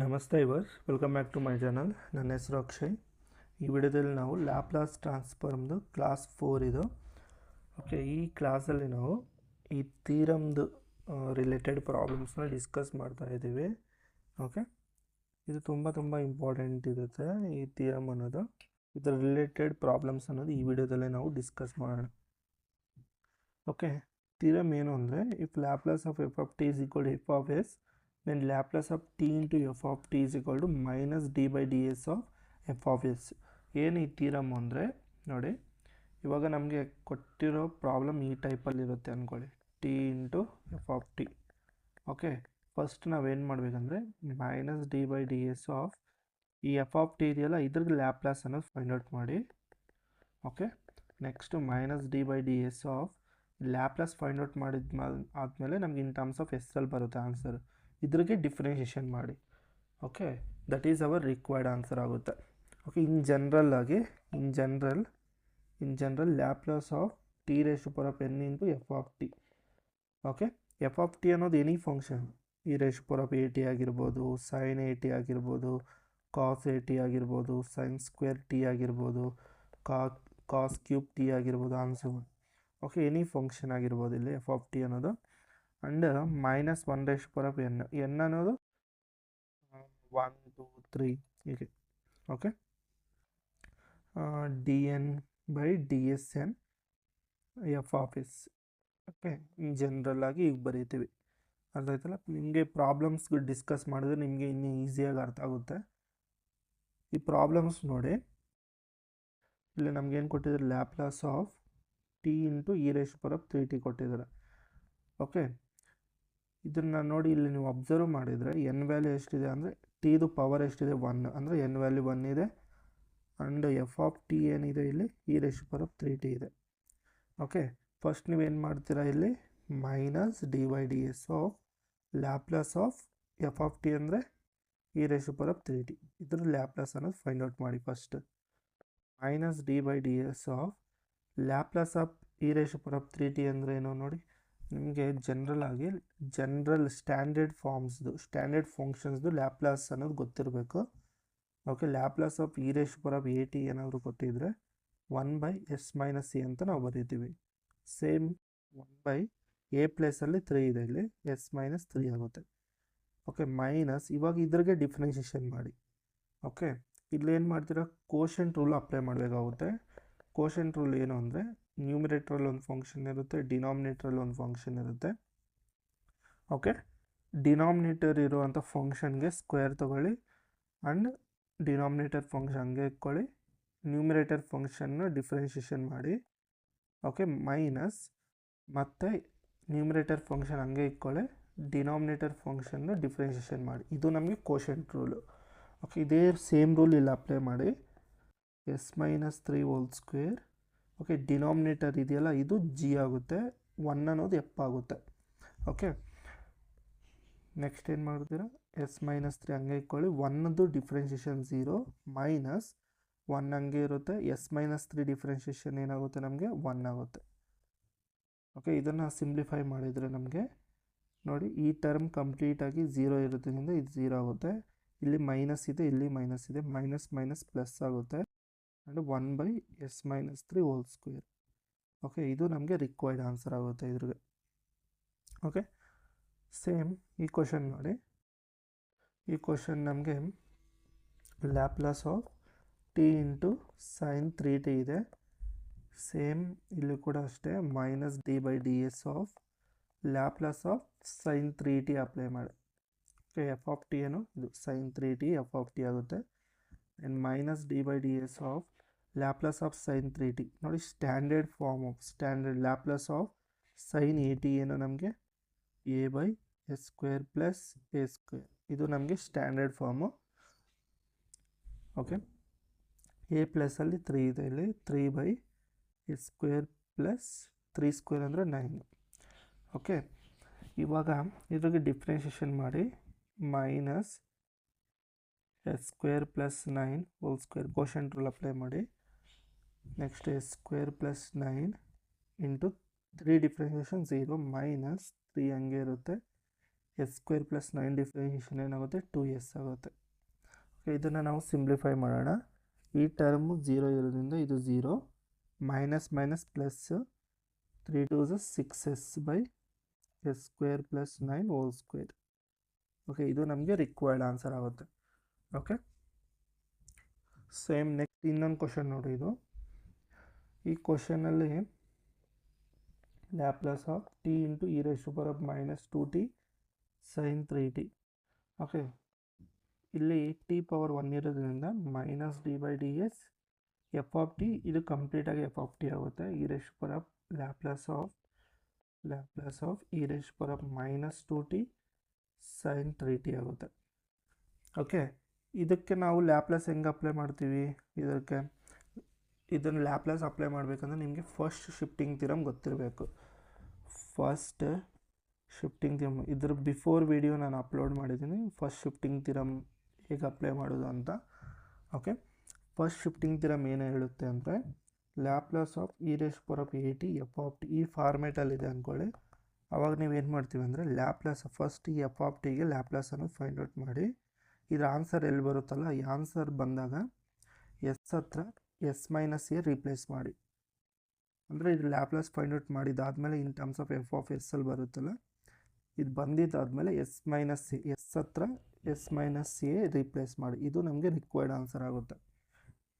ನಮಸ್ತೆ ಇವರ್ welcome back to my channel ನನ್ನ ಹೆಸರು ಅಕ್ಷಯ್. ಈ ವಿಡಿಯೋದಲ್ಲಿ ನಾವು ಲ್ಯಾಪ್ಲಾಸ್ ಟ್ರಾನ್ಸ್ಫಾರ್ಮ್ದು ಕ್ಲಾಸ್ ಫೋರ್ ಇದು. ಓಕೆ ಈ ಕ್ಲಾಸಲ್ಲಿ ನಾವು ಈ ತೀರಮ್ದು ರಿಲೇಟೆಡ್ ಪ್ರಾಬ್ಲಮ್ಸ್ನ ಡಿಸ್ಕಸ್ ಮಾಡ್ತಾ ಇದ್ದೀವಿ. ಓಕೆ ಇದು ತುಂಬ ತುಂಬ ಇಂಪಾರ್ಟೆಂಟ್ ಇರುತ್ತೆ ಈ ತೀರಮ್ ಅನ್ನೋದು. ಇದರ ರಿಲೇಟೆಡ್ ಪ್ರಾಬ್ಲಮ್ಸ್ ಅನ್ನೋದು ಈ ವಿಡಿಯೋದಲ್ಲೇ ನಾವು ಡಿಸ್ಕಸ್ ಮಾಡೋಣ. ಓಕೆ ತೀರಮ್ ಏನು ಅಂದರೆ if Laplace of f of t is equal F of s then Laplace of t into f of t is equal to d by d s of F of s ಏನು ಈ theorem ಅಂದರೆ, ನೋಡಿ, ಇವಾಗ ನಮಗೆ ಕೊಟ್ಟಿರೋ problem ಈ ಟೈಪಲ್ಲಿರುತ್ತೆ ಅಂದ್ಕೊಳ್ಳಿ t into f of t okay first ನಾವೇನು ಮಾಡಬೇಕಂದ್ರೆ minus d by d s of ಈ ಎಫ್ ಆಫ್ ಟಿ ಇದೆಯಲ್ಲ, ಇದ್ರದ್ದು ಲ್ಯಾಪ್ಲಾಸ್ ಅನ್ನೋದು ಫೈಂಡ್ ಔಟ್ ಮಾಡಿ. Okay next minus d by d s of Laplace find out ಮಾಡಿದ ಆದಮೇಲೆ ನಮ್ಗೆ in terms of s l ಬರುತ್ತೆ ಆನ್ಸರ್ ಇದ್ರಿಗೆ ಡಿಫ್ರೆನ್ಷಿಯೇಷನ್ ಮಾಡಿ. Okay that is our required answer ಆಗುತ್ತೆ. ಓಕೆ ಇನ್ ಜನರಲ್ ಆಗಿ in general in general Laplace of t raise power of n into f of t okay f of t ಅನ್ನೋದು any function e raise of a t ಆಗಿರ್ಬೋದು sine a t ಆಗಿರ್ಬೋದು cos a t ಆಗಿರ್ಬೋದು sine square t ಆಗಿರ್ಬೋದು ಕಾ cos cube t ಆಗಿರ್ಬೋದು answer okay any function ಆಗಿರ್ಬೋದು ಇಲ್ಲಿ f of t ಅನ್ನೋದು. And minus one raise power of n n ಅನ್ನೋದು ಒನ್ ಟೂ ತ್ರೀ ಹೀಗೆ okay d n by d s n f of s okay general ಆಗಿ ಈಗ ಬರೀತೀವಿ. ಅರ್ಥ ಆಯ್ತಲ್ಲ? ನಿಮಗೆ ಪ್ರಾಬ್ಲಮ್ಸ್ ಡಿಸ್ಕಸ್ ಮಾಡಿದ್ರೆ ನಿಮಗೆ ಇನ್ನೂ ಈಸಿಯಾಗಿ ಅರ್ಥ ಆಗುತ್ತೆ. ಈ ಪ್ರಾಬ್ಲಮ್ಸ್ ನೋಡಿ, ಇಲ್ಲಿ ನಮ್ಗೇನು ಕೊಟ್ಟಿದ್ದಾರೆ? Laplace of t into e raise three t ಕೊಟ್ಟಿದ್ದಾರೆ. ಓಕೆ ಇದನ್ನು ನೋಡಿ ಇಲ್ಲಿ ನೀವು ಅಬ್ಸರ್ವ್ ಮಾಡಿದರೆ ಎನ್ ವ್ಯಾಲ್ಯೂ ಎಷ್ಟಿದೆ ಅಂದರೆ ಟಿದು ಪವರ್ ಎಷ್ಟಿದೆ? ಒನ್ ಅಂದರೆ ಎನ್ ವ್ಯಾಲ್ಯೂ ಒನ್ ಇದೆ. ಆ್ಯಂಡ್ ಎಫ್ ಆಫ್ ಟಿ ಏನಿದೆ ಇಲ್ಲಿ? E raise power of three t ಇದೆ. ಓಕೆ ಫಸ್ಟ್ ನೀವೇನು ಮಾಡ್ತೀರಾ ಇಲ್ಲಿ? Minus d by d s of Laplace of f of t ಅಂದರೆ e raise power of three t ಇದ್ರ Laplace ಅನ್ನೋದು ಫೈಂಡ್ ಔಟ್ ಮಾಡಿ first minus d by d s of Laplace of e raise power of three t ಅಂದರೆ ಏನು ನೋಡಿ? ನಿಮಗೆ general ಆಗಿ general standard ಫಾರ್ಮ್ಸ್ದು ಸ್ಟ್ಯಾಂಡರ್ಡ್ ಫಂಕ್ಷನ್ಸ್ದು ಲ್ಯಾಪ್ಲಾಸ್ ಅನ್ನೋದು ಗೊತ್ತಿರಬೇಕು. Okay Laplace of e raise of a t ಏನಾದರೂ ಕೊಟ್ಟಿದ್ರೆ one by s minus c ಅಂತ ನಾವು ಬರೀತೀವಿ. ಸೇಮ್ ಒನ್ ಬೈ ಎ ಪ್ಲೇಸಲ್ಲಿ ತ್ರೀ ಇದೆ ಇಲ್ಲಿ ಎಸ್ ಮೈನಸ್ ತ್ರೀ ಆಗುತ್ತೆ. ಓಕೆ ಮೈನಸ್ ಇವಾಗ ಇದ್ರಿಗೆ ಡಿಫ್ರೆನ್ಷಿಯೇಷನ್ ಮಾಡಿ. ಓಕೆ ಇಲ್ಲಿ ಏನು ಮಾಡ್ತೀರಾ? ಕೋಶನ್ ರೂಲ್ ಅಪ್ಲೈ ಮಾಡಬೇಕಾಗುತ್ತೆ. ಕೋಶನ್ ರೂಲ್ ಏನು ಅಂದರೆ ನ್ಯೂಮಿರೇಟ್ರಲ್ಲಿ ಒಂದು ಫಂಕ್ಷನ್ ಇರುತ್ತೆ ಡಿನಾಮಿನೇಟ್ರಲ್ಲಿ ಒಂದು ಫಂಕ್ಷನ್ ಇರುತ್ತೆ. ಓಕೆ ಡಿನಾಮಿನೇಟರ್ ಇರುವಂಥ ಫಂಕ್ಷನ್ಗೆ ಸ್ಕ್ವೇರ್ ತೊಗೊಳ್ಳಿ ಆ್ಯಂಡ್ ಡಿನಾಮಿನೇಟರ್ ಫಂಕ್ಷನ್ ಹಂಗೆ ಇಟ್ಕೊಳ್ಳಿ. ನ್ಯೂಮಿರೇಟರ್ ಫಂಕ್ಷನ್ನ ಡಿಫ್ರೆನ್ಷಿಯೇಷನ್ ಮಾಡಿ. ಓಕೆ ಮೈನಸ್ ಮತ್ತು ನ್ಯೂಮಿರೇಟರ್ ಫಂಕ್ಷನ್ ಹಂಗೆ ಇಟ್ಕೊಳ್ಳಿ, ಡಿನಾಮಿನೇಟರ್ ಫಂಕ್ಷನ್ನ ಡಿಫ್ರೆನ್ಷಿಯೇಷನ್ ಮಾಡಿ. ಇದು ನಮಗೆ ಕೋಶೆಂಟ್ ರೂಲು ಓಕೆ ಇದೇ ಸೇಮ್ ರೂಲ್ ಇಲ್ಲಿ ಅಪ್ಲೈ ಮಾಡಿ. S minus three whole square okay denominator ಇದೆಯಲ್ಲ, ಇದು ಜಿ ಆಗುತ್ತೆ ಒನ್ ಅನ್ನೋದು ಎಪ್ ಆಗುತ್ತೆ. ಓಕೆ ನೆಕ್ಸ್ಟ್ ಏನು ಮಾಡ್ತೀರಾ? ಎಸ್ ಮೈನಸ್ ತ್ರೀ ಹಂಗೆ ಇಟ್ಕೊಳ್ಳಿ. ಒನ್ನದು ಡಿಫ್ರೆನ್ಷಿಯೇಷನ್ ಝೀರೋ ಮೈನಸ್ ಒನ್ ಹಂಗೆ ಇರುತ್ತೆ. ಎಸ್ ಮೈನಸ್ ತ್ರೀ ಡಿಫ್ರೆನ್ಷಿಯೇಷನ್ ಏನಾಗುತ್ತೆ ನಮಗೆ? ಒನ್ ಆಗುತ್ತೆ. ಓಕೆ ಇದನ್ನು ಸಿಂಪ್ಲಿಫೈ ಮಾಡಿದರೆ ನಮಗೆ, ನೋಡಿ, ಈ ಟರ್ಮ್ ಕಂಪ್ಲೀಟಾಗಿ ಝೀರೋ ಇರೋದ್ರಿಂದ ಇದು ಝೀರೋ ಆಗುತ್ತೆ. ಇಲ್ಲಿ ಮೈನಸ್ ಇದೆ, ಇಲ್ಲಿ ಮೈನಸ್ ಇದೆ. ಮೈನಸ್ ಮೈನಸ್ ಪ್ಲಸ್ ಆಗುತ್ತೆ. And one by s minus three whole square okay ಇದು ನಮಗೆ ರಿಕ್ವೈರ್ಡ್ ಆನ್ಸರ್ ಆಗುತ್ತೆ ಇದ್ರಿಗೆ. ಓಕೆ ಸೇಮ್ ಈ ಕ್ವಶನ್ ನೋಡಿ. ಈ ಕ್ವಶನ್ ನಮಗೆ Laplace of t into sine three t ಇದೆ. ಸೇಮ್ ಇಲ್ಲಿ ಕೂಡ ಅಷ್ಟೇ minus d by d s of Laplace of sine three t apply ಮಾಡಿ. ಓಕೆ ಎಫ್ ಆಫ್ ಟಿ ಏನು? ಇದು sine three t f of t ಆಗುತ್ತೆ. And minus d by d s of Laplace of sine three t ನೋಡಿ standard form of standard Laplace of sine a t ಏನು ನಮಗೆ? A by s square plus a square ಇದು ನಮಗೆ standard form okay a ಪ್ಲಸ್ಸಲ್ಲಿ three ಇದೆ ಇಲ್ಲಿ. Three by s square plus three square ಅಂದರೆ nine okay ಇವಾಗ ಇದ್ರಿಗೆ ಡಿಫ್ರೆನ್ಷಿಯೇಷನ್ ಮಾಡಿ. Minus s square plus nine whole square quotient rule apply ಮಾಡಿ. Next s square plus nine into three differentiation zero minus three ಹಂಗೆ ಇರುತ್ತೆ. S square plus nine differentiation ಏನಾಗುತ್ತೆ? Two s ಆಗುತ್ತೆ. ಇದನ್ನು ನಾವು ಸಿಂಪ್ಲಿಫೈ ಮಾಡೋಣ. ಈ ಟರ್ಮು ಝೀರೋ ಇರೋದ್ರಿಂದ ಇದು zero minus minus plus three two ಝ six s by s square plus nine whole square okay ಇದು ನಮಗೆ ರಿಕ್ವೈರ್ಡ್ ಆನ್ಸರ್ ಆಗುತ್ತೆ. ಓಕೆ ಸೇಮ್ ನೆಕ್ಸ್ಟ್ ಇನ್ನೊಂದು ಕ್ವಶನ್ ನೋಡಿ ಇದು. ಈ ಕ್ವಶನಲ್ಲಿ Laplace of t into e raise power of minus two t sine three t okay ಇಲ್ಲಿ t power one ಇರೋದ್ರಿಂದ minus d by d s f of t ಇದು ಕಂಪ್ಲೀಟಾಗಿ f of t ಆಗುತ್ತೆ. E raise power of Laplace of Laplace of e raise power of minus two t sine three t ಆಗುತ್ತೆ. Okay ಇದಕ್ಕೆ ನಾವು Laplace ಹೆಂಗೆ apply ಮಾಡ್ತೀವಿ? ಇದಕ್ಕೆ ಇದನ್ನು ಲ್ಯಾಪ್ಲಸ್ ಅಪ್ಲೈ ಮಾಡಬೇಕಂದ್ರೆ ನಿಮಗೆ ಫಸ್ಟ್ ಶಿಫ್ಟಿಂಗ್ ತಿರಮ್ ಗೊತ್ತಿರಬೇಕು. ಫಸ್ಟ್ ಶಿಫ್ಟಿಂಗ್ ತಿರಮ್ ಇದ್ರ ಬಿಫೋರ್ ವಿಡಿಯೋ ನಾನು ಅಪ್ಲೋಡ್ ಮಾಡಿದ್ದೀನಿ. ಫಸ್ಟ್ ಶಿಫ್ಟಿಂಗ್ ತಿರಮ್ ಹೇಗೆ ಅಪ್ಲೈ ಮಾಡೋದು ಅಂತ. ಓಕೆ ಫಸ್ಟ್ ಶಿಫ್ಟಿಂಗ್ ತಿರಮ್ ಏನು ಹೇಳುತ್ತೆ ಅಂದರೆ Laplace of e raise power of a t f of t ಈ ಫಾರ್ಮೇಟಲ್ಲಿದೆ ಅಂದ್ಕೊಳ್ಳಿ ಅವಾಗ ನೀವು ಏನು ಮಾಡ್ತೀವಿ ಅಂದರೆ ಲ್ಯಾಪ್ಲಾಸ್ ಫಸ್ಟ್ ಈ ಎಫ್ ಆಫ್ ಟಿಗೆ ಲ್ಯಾಪ್ಲಾಸನ್ನು ಫೈಂಡ್ ಔಟ್ ಮಾಡಿ. ಇದ್ರ ಆನ್ಸರ್ ಎಲ್ಲಿ ಬರುತ್ತಲ್ಲ? ಈ ಆನ್ಸರ್ ಬಂದಾಗ ಎಸ್ ಹತ್ರ ಎಸ್ ಮೈನಸ್ ಎ ರೀಪ್ಲೇಸ್ ಮಾಡಿ. ಅಂದರೆ ಇದು Laplace find out ಮಾಡಿದ್ದಾದಮೇಲೆ in terms of f of s ಅಲ್ಲಿ ಬರುತ್ತಲ್ಲ, ಇದು ಬಂದಿದ್ದಾದಮೇಲೆ ಎಸ್ ಮೈನಸ್ ಸಿ ಎಸ್ ಹತ್ರ ಎಸ್ ಮೈನಸ್ ಎ ರೀಪ್ಲೇಸ್ ಮಾಡಿ. ಇದು ನಮಗೆ ರಿಕ್ವೈರ್ಡ್ ಆನ್ಸರ್ ಆಗುತ್ತೆ.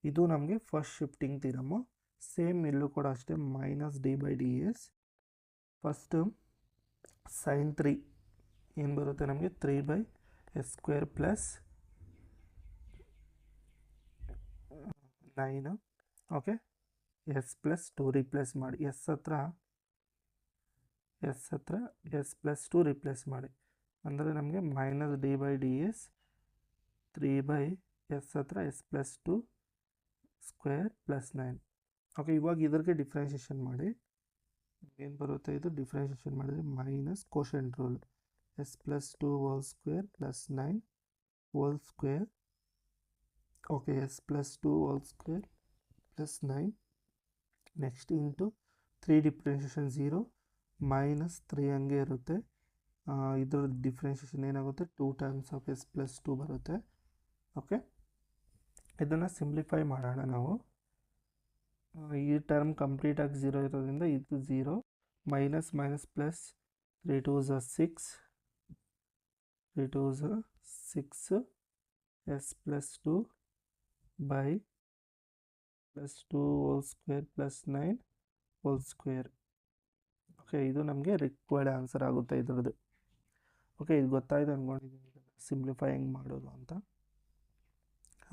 ಇದು ನಮಗೆ ಫಸ್ಟ್ ಶಿಫ್ಟಿಂಗ್ ತಿರಮು ಸೇಮ್ ಇಲ್ಲೂ ಕೂಡ ಅಷ್ಟೇ minus d by d s first sine three ಏನು ಬರುತ್ತೆ ನಮಗೆ? Three by s square plus nine okay s plus two replace ಮಾಡಿ ಎಸ್ ಹತ್ರ ಎಸ್ ಹತ್ರ ಎಸ್ ಪ್ಲಸ್ ಟು ರಿಪ್ಲೇಸ್ ಮಾಡಿ ಅಂದರೆ ನಮಗೆ minus d by d s three by s ಹತ್ರ s plus two square plus nine okay ಇವಾಗ ಇದ್ರಿಗೆ differentiation ಮಾಡಿ ಏನು ಬರುತ್ತೆ ಇದು ಡಿಫ್ರೆನ್ಷಿಯೇಷನ್ ಮಾಡಿದರೆ minus quotient rule s plus two whole square plus nine whole square okay s plus two whole square plus nine next into three differentiation zero minus three ಹಂಗೆ ಇರುತ್ತೆ ಇದ್ರ ಡಿಫ್ರೆನ್ಷಿಯೇಷನ್ ಏನಾಗುತ್ತೆ two times of s plus two ಬರುತ್ತೆ okay ಇದನ್ನು simplify ಮಾಡೋಣ ನಾವು ಈ term ಕಂಪ್ಲೀಟಾಗಿ ಝೀರೋ ಇರೋದ್ರಿಂದ ಇದು zero minus minus plus three two ಝ six three two ಝ six s plus two by plus two whole square plus nine whole square okay ಇದು ನಮಗೆ ರಿಕ್ವೈರ್ಡ್ ಆನ್ಸರ್ ಆಗುತ್ತೆ ಇದ್ರದ್ದು. ಓಕೆ ಇದು ಗೊತ್ತಾಯಿತು ಅಂದ್ಕೊಂಡಿದ್ದೀನಿ ಸಿಂಪ್ಲಿಫೈ ಹೆಂಗೆ ಮಾಡೋದು ಅಂತ.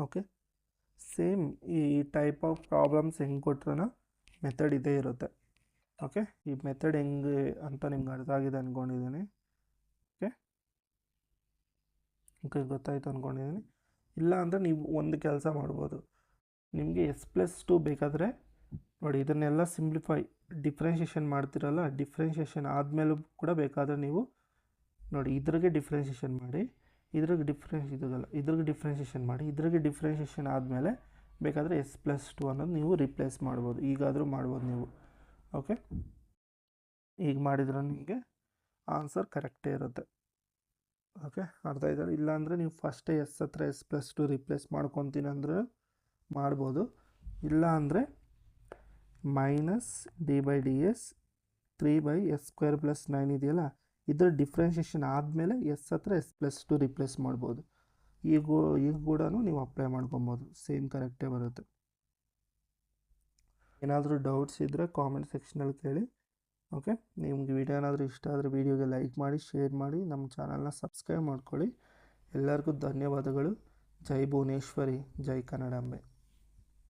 ಓಕೆ ಸೇಮ್ ಈ ಟೈಪ್ ಆಫ್ ಪ್ರಾಬ್ಲಮ್ಸ್ ಹೆಂಗೆ ಕೊಟ್ರೂ ಮೆಥಡ್ ಇದೇ ಇರುತ್ತೆ. ಓಕೆ ಈ ಮೆಥಡ್ ಹೆಂಗೆ ಅಂತ ನಿಮ್ಗೆ ಅರ್ಥ ಆಗಿದೆ ಅಂದ್ಕೊಂಡಿದ್ದೀನಿ ಓಕೆ ಓಕೆ ಗೊತ್ತಾಯಿತು ಅಂದ್ಕೊಂಡಿದ್ದೀನಿ ಇಲ್ಲ ಅಂದರೆ ನೀವು ಒಂದು ಕೆಲಸ ಮಾಡ್ಬೋದು. ನಿಮಗೆ ಎಸ್ ಪ್ಲಸ್ ಟು ಬೇಕಾದರೆ ನೋಡಿ ಇದನ್ನೆಲ್ಲ ಸಿಂಪ್ಲಿಫೈ ಡಿಫ್ರೆನ್ಷಿಯೇಷನ್ ಮಾಡ್ತಿರಲ್ಲ ಡಿಫ್ರೆನ್ಷಿಯೇಷನ್ ಆದಮೇಲೂ ಕೂಡ ಬೇಕಾದರೆ ನೀವು ನೋಡಿ ಇದ್ರಿಗೆ ಡಿಫ್ರೆನ್ಷಿಯೇಷನ್ ಮಾಡಿ, ಇದ್ರಿಗೆ ಡಿಫ್ರೆನ್ಸ್ ಇದಲ್ಲ ಇದ್ರಿಗೆ ಡಿಫ್ರೆನ್ಷಿಯೇಷನ್ ಮಾಡಿ, ಇದ್ರಿಗೆ ಡಿಫ್ರೆನ್ಷಿಯೇಷನ್ ಆದಮೇಲೆ ಬೇಕಾದರೆ ಎಸ್ ಪ್ಲಸ್ ಟು ಅನ್ನೋದು ನೀವು ರಿಪ್ಲೇಸ್ ಮಾಡ್ಬೋದು. ಈಗಾದರೂ ಮಾಡ್ಬೋದು ನೀವು. ಓಕೆ ಈಗ ಮಾಡಿದ್ರೆ ನಿಮಗೆ ಆನ್ಸರ್ ಕರೆಕ್ಟೇ ಇರುತ್ತೆ. ಓಕೆ, ಅರ್ಥ ಇದ್ದಾರೆ ಇಲ್ಲಾಂದರೆ ನೀವು ಫಸ್ಟೇ ಎಸ್ ಹತ್ರ ಎಸ್ ಪ್ಲಸ್ ಟು ರಿಪ್ಲೇಸ್ ಮಾಡ್ಕೊತೀನಿ ಅಂದರೆ ಮಾಡ್ಬೋದು. ಇಲ್ಲ ಅಂದರೆ minus d by d s three by s square plus nine ಇದೆಯಲ್ಲ, ಇದರ ಡಿಫ್ರೆನ್ಷಿಯೇಷನ್ ಆದಮೇಲೆ ಎಸ್ ಹತ್ರ ಎಸ್ ಪ್ಲಸ್ ಟು ರಿಪ್ಲೇಸ್ ಮಾಡ್ಬೋದು. ಈಗ ಈಗ ಕೂಡ ನೀವು ಅಪ್ಲೈ ಮಾಡ್ಕೊಬೋದು. ಸೇಮ್ ಕರೆಕ್ಟೇ ಬರುತ್ತೆ. ಏನಾದರೂ ಡೌಟ್ಸ್ ಇದ್ದರೆ ಕಾಮೆಂಟ್ ಸೆಕ್ಷನಲ್ಲಿ ಕೇಳಿ. ಓಕೆ? ನಿಮ್ಗೆ ವಿಡಿಯೋ ಏನಾದರೂ ಇಷ್ಟ ಆದರೆ ವೀಡಿಯೋಗೆ ಲೈಕ್ ಮಾಡಿ, ಶೇರ್ ಮಾಡಿ, ನಮ್ಮ ಚಾನಲ್ನ ಸಬ್ಸ್ಕ್ರೈಬ್ ಮಾಡ್ಕೊಳ್ಳಿ. ಎಲ್ಲರಿಗೂ ಧನ್ಯವಾದಗಳು. ಜೈ ಭುವನೇಶ್ವರಿ. ಜೈ ಕನ್ನಡಾಂಬೆ.